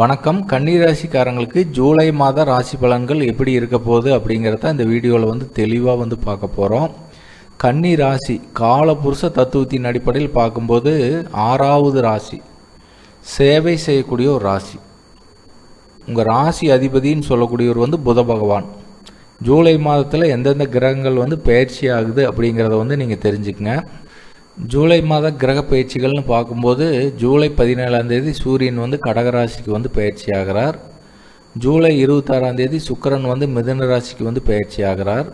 வணக்கம். கன்னிராசிக்காரங்களுக்கு ஜூலை மாத ராசி பலன்கள் எப்படி இருக்க போகுது அப்படிங்கிறத இந்த வீடியோவில் வந்து தெளிவாக வந்து பார்க்க போகிறோம் கன்னி ராசி காலபுருஷ தத்துவத்தின் அடிப்படையில் பார்க்கும்போது ஆறாவது ராசி சேவை செய்யக்கூடிய ஒரு ராசி. உங்கள் ராசி அதிபதின்னு சொல்லக்கூடியவர் வந்து புத பகவான். ஜூலை மாதத்தில் எந்தெந்த கிரகங்கள் வந்து பயிற்சி ஆகுது அப்படிங்கிறத வந்து நீங்கள் தெரிஞ்சுக்கங்க. ஜூலை மாத கிரக பயிற்சிகள்னு பார்க்கும்போது ஜூலை பதினேழாம் தேதி சூரியன் வந்து கடகராசிக்கு வந்து பயிற்சி ஆகிறார். ஜூலை இருபத்தாறாம் தேதி சுக்கிரன் வந்து மிதுன ராசிக்கு வந்து பயிற்சி ஆகிறார்.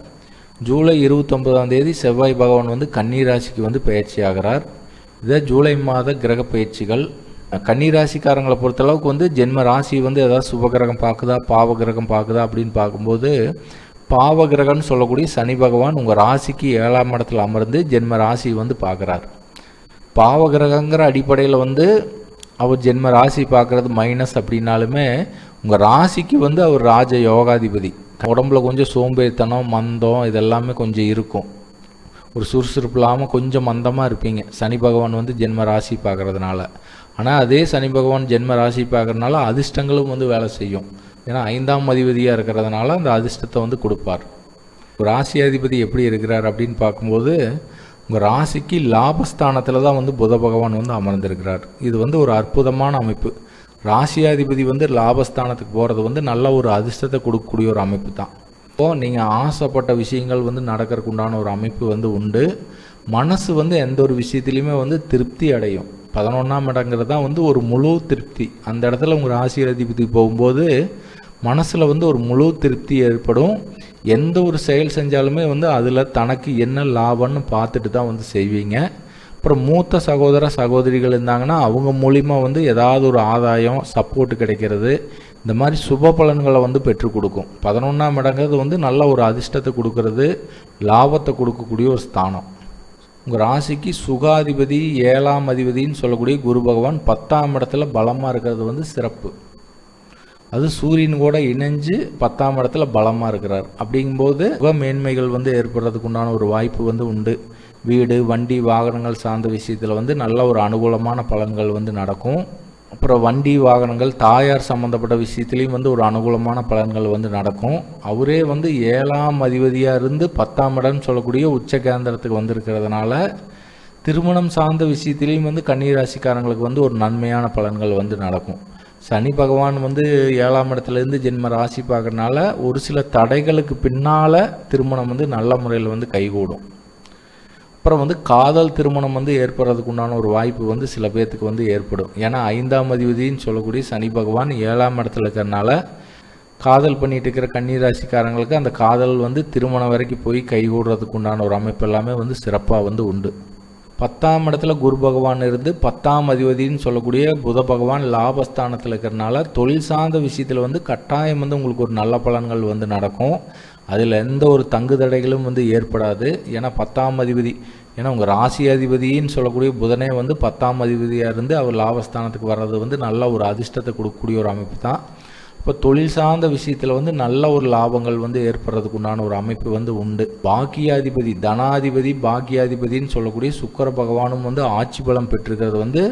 ஜூலை இருபத்தொன்பதாம் தேதி செவ்வாய் பகவான் வந்து கன்னி ராசிக்கு வந்து பயிற்சி ஆகிறார். இதை ஜூலை மாத கிரக பயிற்சிகள். கன்னி ராசிக்காரங்களை பொறுத்தளவுக்கு வந்து ஜென்ம ராசி வந்து ஏதாவது சுபகிரகம் பார்க்குதா பாவ கிரகம் பார்க்குதா அப்படின்னு பார்க்கும்போது பாவ கிரகம்னு சொல்லக்கூடிய சனி பகவான் உங்கள் ராசிக்கு ஏழாம் இடத்துல அமர்ந்து ஜென்ம ராசி வந்து பார்க்குறார். பாவ கிரகங்கிற அடிப்படையில் வந்து அவர் ஜென்ம ராசி பார்க்குறது மைனஸ் அப்படின்னாலுமே உங்கள் ராசிக்கு வந்து அவர் ராஜ யோகாதிபதி. உடம்புல கொஞ்சம் சோம்பேறித்தனம் மந்தம் இதெல்லாமே கொஞ்சம் இருக்கும். ஒரு சுறுசுறுப்பு இல்லாமல் கொஞ்சம் மந்தமாக இருப்பீங்க. சனி பகவான் வந்து ஜென்ம ராசி பார்க்குறதுனால. ஆனால் அதே சனி பகவான் ஜென்ம ராசி பார்க்குறதுனால அதிர்ஷ்டங்களும் வந்து வேலை செய்யும். ஏன்னா ஐந்தாம் அதிபதியாக இருக்கிறதுனால அந்த அதிர்ஷ்டத்தை வந்து கொடுப்பார். ராசி அதிபதி எப்படி இருக்கிறார் அப்படின்னு பார்க்கும்போது உங்கள் ராசிக்கு லாபஸ்தானத்தில் தான் வந்து புத பகவான் வந்து அமர்ந்திருக்கிறார். இது வந்து ஒரு அற்புதமான அமைப்பு. ராசியாதிபதி வந்து லாபஸ்தானத்துக்கு போகிறது வந்து நல்ல ஒரு அதிர்ஷ்டத்தை கொடுக்கக்கூடிய ஒரு அமைப்பு தான். இப்போது நீங்கள் ஆசைப்பட்ட விஷயங்கள் வந்து நடக்கிறதுக்கு உண்டான ஒரு அமைப்பு வந்து உண்டு. மனசு வந்து எந்த ஒரு விஷயத்துலையுமே வந்து திருப்தி அடையும். பதினொன்றாம் இடங்கிறது தான் வந்து ஒரு முழு திருப்தி. அந்த இடத்துல உங்கள் ராசி அதிபதிக்கு போகும்போது மனசில் வந்து ஒரு முழு திருப்தி ஏற்படும். எந்த ஒரு செயல் செஞ்சாலுமே வந்து அதில் தனக்கு என்ன லாபம்னு பார்த்துட்டு தான் வந்து செய்வீங்க. அப்புறம் மூத்த சகோதர சகோதரிகள் இருந்தாங்கன்னா அவங்க மூலிமா வந்து ஏதாவது ஒரு ஆதாயம் சப்போர்ட் கிடைக்கிறது. இந்த மாதிரி சுப பலன்களை வந்து பெற்றுக் கொடுக்கும். பதினொன்றாம் இடங்கிறது வந்து நல்ல ஒரு அதிர்ஷ்டத்தை கொடுக்கறது. லாபத்தை கொடுக்கக்கூடிய ஒரு ஸ்தானம். உங்கள் ராசிக்கு சுகாதிபதி ஏழாம் அதிபதின்னு சொல்லக்கூடிய குரு பகவான் பத்தாம் இடத்துல பலமாக இருக்கிறது வந்து சிறப்பு. அது சூரியன் கூட இணைஞ்சு பத்தாம் இடத்துல பலமாக இருக்கிறார். அப்படிங்கும்போது முக மேன்மைகள் வந்து ஏற்படுறதுக்கு உண்டான ஒரு வாய்ப்பு வந்து உண்டு. வீடு வண்டி வாகனங்கள் சார்ந்த விஷயத்தில் வந்து நல்ல ஒரு அனுகூலமான பலன்கள் வந்து நடக்கும். அப்புறம் வண்டி வாகனங்கள் தாயார் சம்மந்தப்பட்ட விஷயத்துலேயும் வந்து ஒரு அனுகூலமான பலன்கள் வந்து நடக்கும். அவரே வந்து ஏழாம் அதிபதியாக இருந்து பத்தாம் இடம்னு சொல்லக்கூடிய உச்ச கேந்திரத்துக்கு வந்திருக்கிறதுனால திருமணம் சார்ந்த விஷயத்திலையும் வந்து கன்னிராசிக்காரங்களுக்கு வந்து ஒரு நன்மையான பலன்கள் வந்து நடக்கும். சனி பகவான் வந்து ஏழாம் இடத்துலேருந்து ஜென்ம ராசி பார்க்கறனால ஒரு சில தடைகளுக்கு பின்னால் திருமணம் வந்து நல்ல முறையில் வந்து கைகூடும். அப்புறம் வந்து காதல் திருமணம் வந்து ஏற்படுறதுக்கு உண்டான ஒரு வாய்ப்பு வந்து சில பேர்த்துக்கு வந்து ஏற்படும். ஏன்னா ஐந்தாம் அதிபதினு சொல்லக்கூடிய சனி பகவான் ஏழாம் இடத்துல இருக்கிறனால காதல் பண்ணிட்டு இருக்கிற கன்னிராசிக்காரங்களுக்கு அந்த காதல் வந்து திருமணம் வரைக்கும் போய் கைகூடுறதுக்கு உண்டான ஒரு அமைப்பு எல்லாமே வந்து சிறப்பாக வந்து உண்டு. பத்தாம் இடத்துல குரு பகவான் இருந்து பத்தாம் அதிபதினு சொல்லக்கூடிய புத பகவான் லாபஸ்தானத்தில் இருக்கிறனால தொழில் சார்ந்த விஷயத்தில் வந்து கட்டாயம் வந்து உங்களுக்கு ஒரு நல்ல பலன்கள் வந்து நடக்கும். அதில் எந்த ஒரு தங்கு தடைகளும் வந்து ஏற்படாது. ஏன்னா பத்தாம் அதிபதி ஏன்னா உங்கள் ராசி அதிபதின்னு சொல்லக்கூடிய புதனே வந்து பத்தாம் அதிபதியாக இருந்து அவர் லாபஸ்தானத்துக்கு வர்றது வந்து நல்ல ஒரு அதிர்ஷ்டத்தை கொடுக்கக்கூடிய ஒரு அமைப்பு தான். இப்போ தொழில் சார்ந்த விஷயத்தில் வந்து நல்ல ஒரு லாபங்கள் வந்து ஏற்படுறதுக்கு உண்டான ஒரு அமைப்பு வந்து உண்டு. பாக்கியாதிபதி தனாதிபதி பாக்கியாதிபதின்னு சொல்லக்கூடிய சுக்கர பகவானும் வந்து ஆட்சி பலம் பெற்றிருக்கிறது வந்து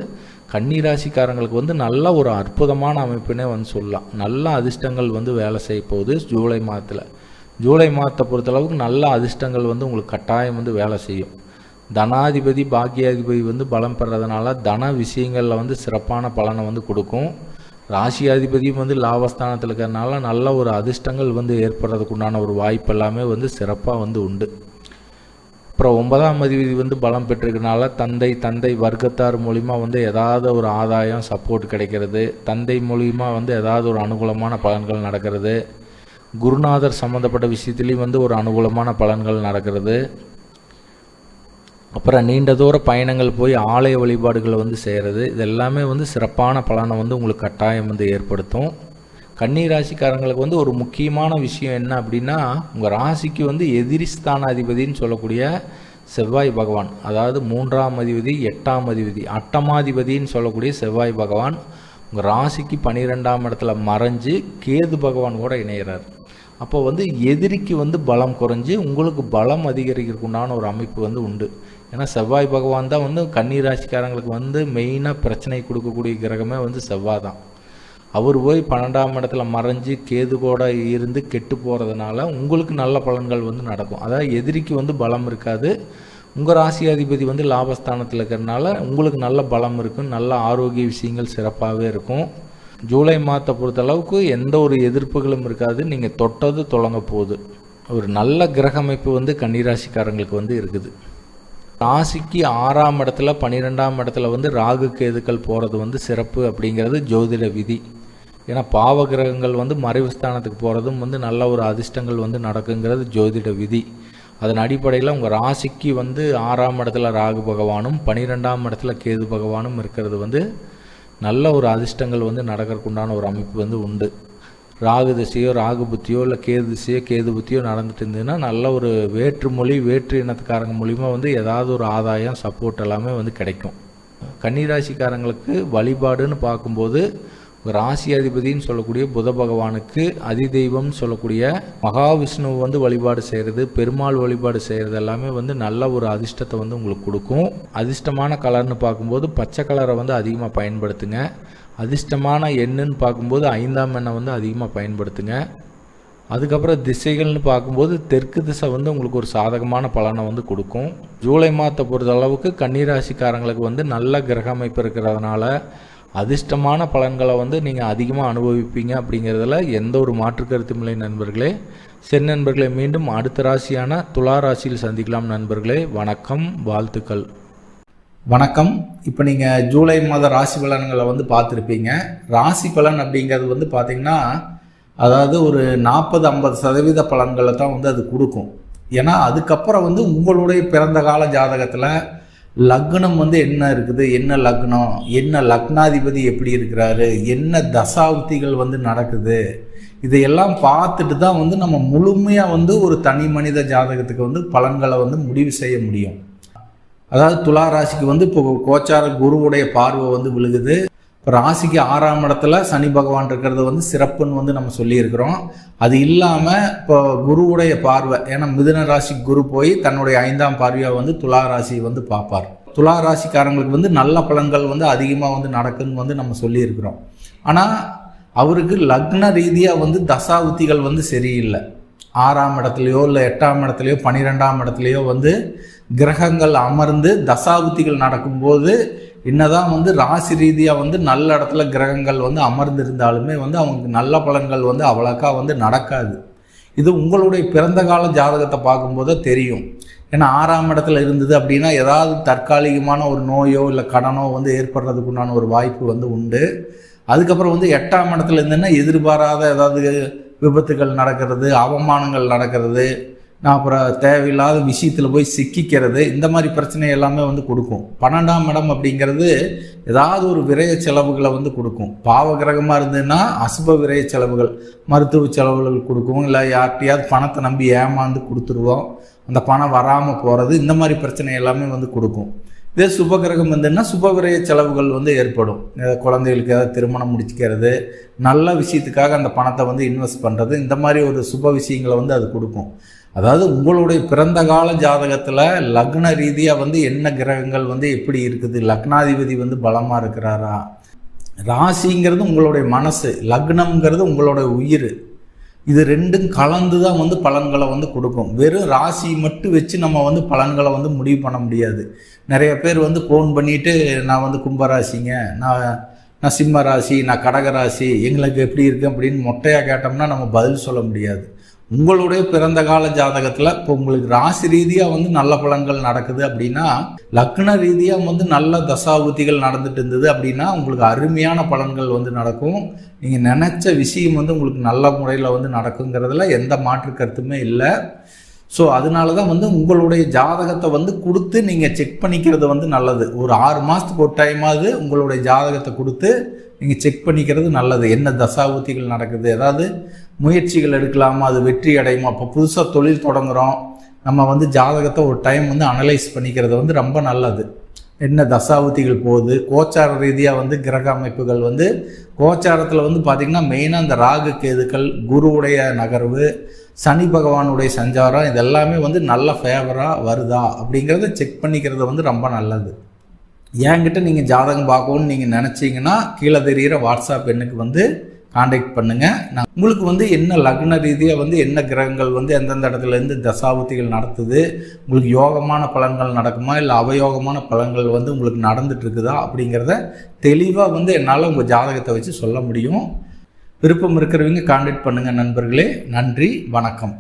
கன்னிராசிக்காரங்களுக்கு வந்து நல்ல ஒரு அற்புதமான அமைப்புனே வந்து சொல்லலாம். நல்ல அதிர்ஷ்டங்கள் வந்து வேலை செய்ய போகுது ஜூலை மாதத்தில். ஜூலை மாதத்தை பொறுத்தளவுக்கு நல்ல அதிர்ஷ்டங்கள் வந்து உங்களுக்கு கட்டாயம் வந்து வேலை செய்யும். தனாதிபதி பாக்கியாதிபதி வந்து பலம் பெறதுனால தன விஷயங்களில் வந்து சிறப்பான பலனை வந்து கொடுக்கும். ராசியாதிபதியும் வந்து லாபஸ்தானத்தில் இருக்கிறதுனால நல்ல ஒரு அதிர்ஷ்டங்கள் வந்து ஏற்படுறதுக்கு உண்டான ஒரு வாய்ப்பு எல்லாமே வந்து சிறப்பாக வந்து உண்டு. அப்புறம் ஒன்பதாம் அதிபதி வந்து பலம் பெற்றிருக்கனால தந்தை தந்தை வர்க்கத்தார் மூலிமா வந்து ஏதாவது ஒரு ஆதாயம் சப்போர்ட் கிடைக்கிறது. தந்தை மூலிமா வந்து ஏதாவது ஒரு அனுகூலமான பலன்கள் நடக்கிறது. குருநாதர் சம்மந்தப்பட்ட விஷயத்துலேயும் வந்து ஒரு அனுகூலமான பலன்கள் நடக்கிறது. அப்புறம் நீண்ட தூர பயணங்கள் போய் ஆலய வழிபாடுகளை வந்து செய்கிறது இது எல்லாமே வந்து சிறப்பான பலனை வந்து உங்களுக்கு கட்டாயம் வந்து ஏற்படுத்தும். கன்னி ராசிக்காரங்களுக்கு வந்து ஒரு முக்கியமான விஷயம் என்ன அப்படின்னா உங்கள் ராசிக்கு வந்து எதிரிஸ்தான அதிபதின்னு சொல்லக்கூடிய செவ்வாய் பகவான் அதாவது மூன்றாம் அதிபதி எட்டாம் அதிபதி அட்டமாதிபதின்னு சொல்லக்கூடிய செவ்வாய் பகவான் உங்கள் ராசிக்கு பன்னிரெண்டாம் இடத்துல மறைஞ்சு கேது பகவான் கூட இணைகிறார் அப்போ வந்து எதிரிக்கு வந்து பலம் குறைஞ்சி உங்களுக்கு பலம் அதிகரிக்கிறதுக்கு உண்டான ஒரு அமைப்பு வந்து உண்டு. ஏன்னா செவ்வாய் பகவான் தான் வந்து கன்னி ராசிக்காரங்களுக்கு வந்து மெயினாக பிரச்சனை கொடுக்கக்கூடிய கிரகமே வந்து செவ்வாய் தான். அவர் போய் பன்னெண்டாம் இடத்துல மறைஞ்சு கேது கூட இருந்து கெட்டு போகிறதுனால உங்களுக்கு நல்ல பலன்கள் வந்து நடக்கும். அதாவது எதிரிக்கு வந்து பலம் இருக்காது. உங்கள் ராசியாதிபதி வந்து லாபஸ்தானத்தில் இருக்கிறனால உங்களுக்கு நல்ல பலம் இருக்கும். நல்ல ஆரோக்கிய விஷயங்கள் சிறப்பாகவே இருக்கும். ஜூலை மாதத்தை பொறுத்தளவுக்கு எந்த ஒரு எதிர்ப்புகளும் இருக்காது. நீங்கள் தொட்டது தொடங்க போகுது. ஒரு நல்ல கிரக அமைப்பு வந்து கன்னிராசிக்காரங்களுக்கு வந்து இருக்குது. ராசிக்கு ஆறாம் இடத்துல பன்னிரெண்டாம் இடத்துல வந்து ராகு கேதுக்கள் போகிறது வந்து சிறப்பு அப்படிங்கிறது ஜோதிட விதி. ஏன்னா பாவ கிரகங்கள் வந்து மறைவு ஸ்தானத்துக்கு போகிறதும் வந்து நல்ல ஒரு அதிர்ஷ்டங்கள் வந்து நடக்குங்கிறது ஜோதிட விதி. அதன் அடிப்படையில் உங்கள் ராசிக்கு வந்து ஆறாம் இடத்துல ராகு பகவானும் பனிரெண்டாம் இடத்துல கேது பகவானும் இருக்கிறது வந்து நல்ல ஒரு அதிர்ஷ்டங்கள் வந்து நடக்கிறதுக்குண்டான ஒரு அமைப்பு வந்து உண்டு. ராகு திசையோ ராகு புத்தியோ இல்லை கேது திசையோ கேது புத்தியோ நடந்துட்டு இருந்ததுன்னா நல்ல ஒரு வேற்று மொழி வேற்று இனத்துக்காரங்க மூலிமா வந்து ஏதாவது ஒரு ஆதாயம் சப்போர்ட் எல்லாமே வந்து கிடைக்கும். கன்னிராசிக்காரங்களுக்கு வழிபாடுன்னு பார்க்கும்போது ராசி அதிபதினு சொல்லக்கூடிய புத பகவானுக்கு அதிதெய்வம்னு சொல்லக்கூடிய மகாவிஷ்ணு வந்து வழிபாடு செய்கிறது பெருமாள் வழிபாடு செய்கிறது எல்லாமே வந்து நல்ல ஒரு அதிர்ஷ்டத்தை வந்து உங்களுக்கு கொடுக்கும். அதிர்ஷ்டமான கலர்னு பார்க்கும்போது பச்சை கலரை வந்து அதிகமாக பயன்படுத்துங்க. அதிர்ஷ்டமான எண்ணுன்னு பார்க்கும்போது ஐந்தாம் எண்ணை வந்து அதிகமாக பயன்படுத்துங்க. அதுக்கப்புறம் திசைகள்னு பார்க்கும்போது தெற்கு திசை வந்து உங்களுக்கு ஒரு சாதகமான பலனை வந்து கொடுக்கும். ஜூலை மாதத்தை பொறுத்த அளவுக்கு கன்னிராசிக்காரங்களுக்கு வந்து நல்ல கிரக அமைப்பு இருக்கிறதுனால அதிர்ஷ்டமான பலன்களை வந்து நீங்கள் அதிகமாக அனுபவிப்பீங்க அப்படிங்கிறதுல எந்த ஒரு மாற்று கருத்தும் இல்லை நண்பர்களே. சரி நண்பர்களே மீண்டும் அடுத்த ராசியான துலா ராசியில் சந்திக்கலாம் நண்பர்களே. வணக்கம் வாழ்த்துக்கள். வணக்கம். இப்போ நீங்கள் ஜூலை மாத ராசி பலன்களை வந்து பார்த்துருப்பீங்க. ராசி பலன் அப்படிங்கிறது வந்து பார்த்திங்கன்னா அதாவது ஒரு நாற்பது ஐம்பது சதவீத பலன்களை தான் வந்து அது கொடுக்கும். ஏன்னா அதுக்கப்புறம் வந்து உங்களுடைய பிறந்த கால ஜாதகத்தில் லக்னம் வந்து என்ன இருக்குது? என்ன லக்னம்? என்ன லக்னாதிபதி எப்படி இருக்கிறாரு? என்ன தசாவுத்திகள் வந்து நடக்குது? இதையெல்லாம் பார்த்துட்டு தான் வந்து நம்ம முழுமையாக வந்து ஒரு தனி மனித ஜாதகத்துக்கு வந்து பலன்களை வந்து முடிவு செய்ய முடியும். அதாவது துலா ராசிக்கு வந்து இப்போ கோச்சார குருவுடைய பார்வை வந்து விழுகுது. இப்போ ராசிக்கு ஆறாம் இடத்துல சனி பகவான் இருக்கிறது வந்து சிறப்புன்னு வந்து நம்ம சொல்லியிருக்கிறோம். அது இல்லாமல் இப்போ குருவுடைய பார்வை ஏன்னா மிதுன ராசி குரு போய் தன்னுடைய ஐந்தாம் பார்வையாக வந்து துலா ராசி வந்து பார்ப்பார். துலா ராசிக்காரங்களுக்கு வந்து நல்ல பலன்கள் வந்து அதிகமாக வந்து நடக்குன்னு வந்து நம்ம சொல்லியிருக்கிறோம். ஆனால் அவருக்கு லக்ன ரீதியாக வந்து தசாவுத்திகள் வந்து சரியில்லை. ஆறாம் இடத்துலையோ இல்லை எட்டாம் இடத்துலையோ பன்னிரெண்டாம் இடத்துலையோ வந்து கிரகங்கள் அமர்ந்து தசாபுத்திகள் நடக்கும்போது என்னதான் வந்து ராசி ரீதியாக வந்து நல்ல இடத்துல கிரகங்கள் வந்து அமர்ந்து இருந்தாலுமே வந்து அவங்களுக்கு நல்ல பலன்கள் வந்து அவ்வளோக்கா வந்து நடக்காது. இது உங்களுடைய பிறந்த கால ஜாதகத்தை பார்க்கும்போது தெரியும். ஏன்னா ஆறாம் இடத்துல இருந்தது அப்படின்னா ஏதாவது தற்காலிகமான ஒரு நோயோ இல்லை கடனோ வந்து ஏற்படுறதுக்கு உண்டான ஒரு வாய்ப்பு வந்து உண்டு. அதுக்கப்புறம் வந்து எட்டாம் இடத்துல இருந்தேன்னா எதிர்பாராத ஏதாவது விபத்துகள் நடக்கிறது அவமானங்கள் நடக்கிறது. நான் அப்புறம் தேவையில்லாத விஷயத்தில் போய் சிக்கிக்கிறது இந்த மாதிரி பிரச்சனை எல்லாமே வந்து கொடுக்கும். பன்னெண்டாம் இடம் அப்படிங்கிறது ஏதாவது ஒரு விரய செலவுகளை வந்து கொடுக்கும். பாவ கிரகமாக இருந்ததுன்னா அசுப விரய செலவுகள் மருத்துவ செலவுகள் கொடுக்கும். இல்லை யார்கிட்டையாவது பணத்தை நம்பி ஏமாந்து கொடுத்துருவோம். அந்த பணம் வராமல் போகிறது இந்த மாதிரி பிரச்சனை எல்லாமே வந்து கொடுக்கும். இதே சுபகிரகம் வந்துன்னா சுப விரய செலவுகள் வந்து ஏற்படும். குழந்தைகளுக்கு ஏதாவது திருமணம் முடிச்சுக்கிறது நல்ல விஷயத்துக்காக அந்த பணத்தை வந்து இன்வெஸ்ட் பண்ணுறது இந்த மாதிரி ஒரு சுப விஷயங்களை வந்து அது கொடுக்கும். அதாவது உங்களுடைய பிறந்த கால ஜாதகத்தில் லக்ன ரீதியாக வந்து என்ன கிரகங்கள் வந்து எப்படி இருக்குது? லக்னாதிபதி வந்து பலமாக இருக்கிறாரா? ராசிங்கிறது உங்களுடைய மனசு லக்னம்ங்கிறது உங்களுடைய உயிர். இது ரெண்டும் கலந்து தான் வந்து பலன்களை வந்து கொடுக்கும். வெறும் ராசி மட்டும் வச்சு நம்ம வந்து பலன்களை வந்து முடிவு பண்ண முடியாது. நிறைய பேர் வந்து ஃபோன் பண்ணிவிட்டு நான் வந்து கும்பராசிங்க நான் நான் சிம்ம ராசி நான் கடக ராசி எங்களுக்கு எப்படி இருக்கு? அப்படின்னு மொட்டையாக கேட்டோம்னா நம்ம பதில் சொல்ல முடியாது. உங்களுடைய பிறந்த கால ஜாதகத்தில் இப்போ உங்களுக்கு ராசி ரீதியாக வந்து நல்ல பலன்கள் நடக்குது அப்படின்னா லக்ன ரீதியாக வந்து நல்ல தசாபுத்திகள் நடந்துட்டு இருந்தது அப்படின்னா உங்களுக்கு அருமையான பலன்கள் வந்து நடக்கும். நீங்கள் நினச்ச விஷயம் வந்து உங்களுக்கு நல்ல முறையில் வந்து நடக்குங்கிறதுல எந்த மாற்று கருத்துமே இல்லை. ஸோ அதனால தான் வந்து உங்களுடைய ஜாதகத்தை வந்து கொடுத்து நீங்கள் செக் பண்ணிக்கிறது வந்து நல்லது. ஒரு ஆறு மாதத்துக்கு ஒரு டைமாவது உங்களுடைய ஜாதகத்தை கொடுத்து நீங்கள் செக் பண்ணிக்கிறது நல்லது. என்ன தசாபுத்திகள் நடக்குது? ஏதாவது முயற்சிகள் எடுக்கலாமா? அது வெற்றி அடையுமா? இப்போ புதுசாக தொழில் தொடங்குகிறோம் நம்ம வந்து ஜாதகத்தை ஒரு டைம் வந்து அனலைஸ் பண்ணிக்கிறது வந்து ரொம்ப நல்லது. என்ன தசாவதிகள் போகுது கோச்சார ரீதியாக வந்து கிரக அமைப்புகள் வந்து கோச்சாரத்தில் வந்து பார்த்திங்கன்னா மெயினாக இந்த ராகு கேதுக்கள் குருவுடைய நகர்வு சனி பகவானுடைய சஞ்சாரம் இதெல்லாமே வந்து நல்ல ஃபேவராக வருதா அப்படிங்கிறத செக் பண்ணிக்கிறது வந்து ரொம்ப நல்லது. என்கிட்ட நீங்கள் ஜாதகம் பார்க்கணும்னு நீங்கள் நினச்சிங்கன்னா கீழே தெரிகிற வாட்ஸ்அப் எண்ணுக்கு வந்து காண்டாக்ட் பண்ணுங்கள் நான் உங்களுக்கு வந்து என்ன லக்ன ரீதியாக வந்து என்ன கிரகங்கள் வந்து எந்தெந்த இடத்துல இருந்து தசாபுத்திகள் நடத்துது உங்களுக்கு யோகமான பலன்கள் நடக்குமா இல்லை அவயோகமான பலன்கள் வந்து உங்களுக்கு நடந்துட்டுருக்குதா அப்படிங்கிறத தெளிவாக வந்து என்னால் உங்கள் ஜாதகத்தை வச்சு சொல்ல முடியும். விருப்பம் இருக்கிறவங்க காண்டாக்ட் பண்ணுங்கள் நண்பர்களே. நன்றி வணக்கம்.